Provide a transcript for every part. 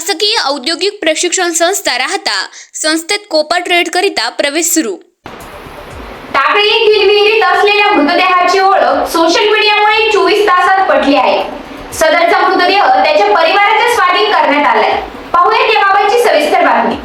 औद्योगिक प्रशिक्षण संस्था राहता संस्थेत कोपा ट्रेड करिता प्रवेश सुरू. टाकळी येथील विहिरीत असलेल्या मृतदेहाची ओळख सोशल मीडियामुळे चोवीस तासात पटली आहे. सदरचा मृतदेह त्याच्या परिवाराच्या स्वाधीन करण्यात आलाय. पाहूया त्याबाबतची सविस्तर बातमी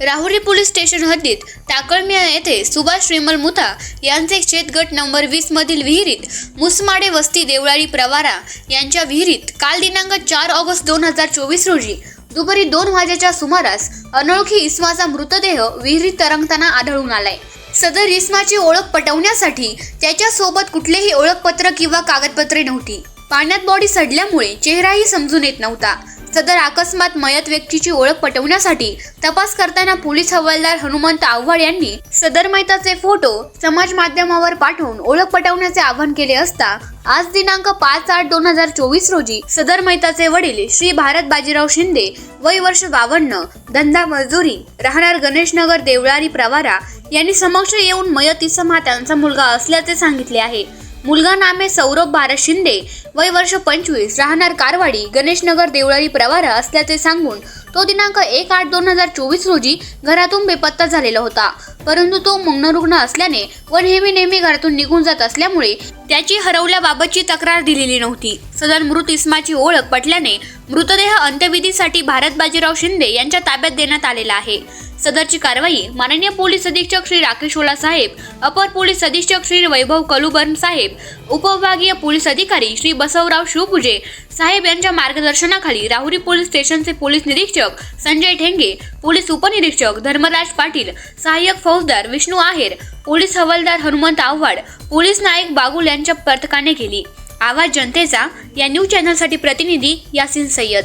राहुरी पोलीस स्टेशन हद्दीत टाकळमिया येथे सुभाष श्रीमल मुथा यांचे शेतगट नंबर वीस मधील विहिरीत मुसमाडे वस्ती देवळाळी प्रवारा यांच्या विहिरीत काल दिनांक चार ऑगस्ट दोन हजार चोवीस रोजी दुपारी दोन वाजेच्या सुमारास अनोळखी इस्माचा मृतदेह विहिरीत तरंगताना आढळून आलाय. सदर इस्माची ओळख पटवण्यासाठी त्याच्यासोबत कुठलेही ओळखपत्र किंवा कागदपत्रे नव्हती. पाण्यात बॉडी सडल्यामुळे चेहराही समजून येत नव्हता. सदर अकस्मात मयत व्यक्तीची ओळख पटवण्यासाठी तपास करताना पोलीस हवालदार हनुमंत आव्हाड यांनी सदर मयताचे फोटो समाज माध्यमावर पाठवून ओळख पटवण्याचे आवाहन केले असता आज दिनांक पाच आठ दोन हजार चोवीस रोजी सदर मयताचे वडील श्री भारत बाजीराव शिंदे वय वर्ष बावन्न धंदा मजुरी राहणार गणेशनगर देवळारी प्रवारा यांनी समक्ष येऊन मयत इसम हा त्यांचा मुलगा असल्याचे सांगितले आहे. मुलगा नामे सौरभ भारत शिंदे वय वर्ष पंचवीस राहणार कारवाडी गणेशनगर देवळाली प्रवारा असल्याचे सांगून तो दिनांक एक आठ दोन हजार चोवीस रोजी घरातून बेपत्ता झालेला होता. परंतु तो रुग्ण असल्याने व नेहमी नेहमी घरातून निघून जात असल्यामुळे त्याची हरवल्याबाबतची तक्रार दिलेली नव्हती. सदर मृत इस्माची ओळख पटल्याने मृतदेह अंत्यविधीसाठी भारत बाजीराव शिंदे यांच्या ताब्यात देण्यात आलेला आहे. सदरची कारवाई माननीय पोलीस अधीक्षक श्री राकेश ओला साहेब अपर पोलीस अधीक्षक श्री वैभव कलुबर्न साहेब उपविभागीय पोलीस अधिकारी श्री बसवराव शिवपुजे साहेब यांच्या मार्गदर्शनाखाली राहुरी पोलीस स्टेशनचे पोलीस निरीक्षक संजय ठेंगे पोलीस उपनिरीक्षक धर्मराज पाटील सहाय्यक फौजदार विष्णू आहेर पोलीस हवालदार हनुमंत आव्हाड पोलीस नायक बागुल यांच्या पथकाने केली. आवाज जनतेचा या न्यूज चॅनलसाठी प्रतिनिधी यासिन सय्यद.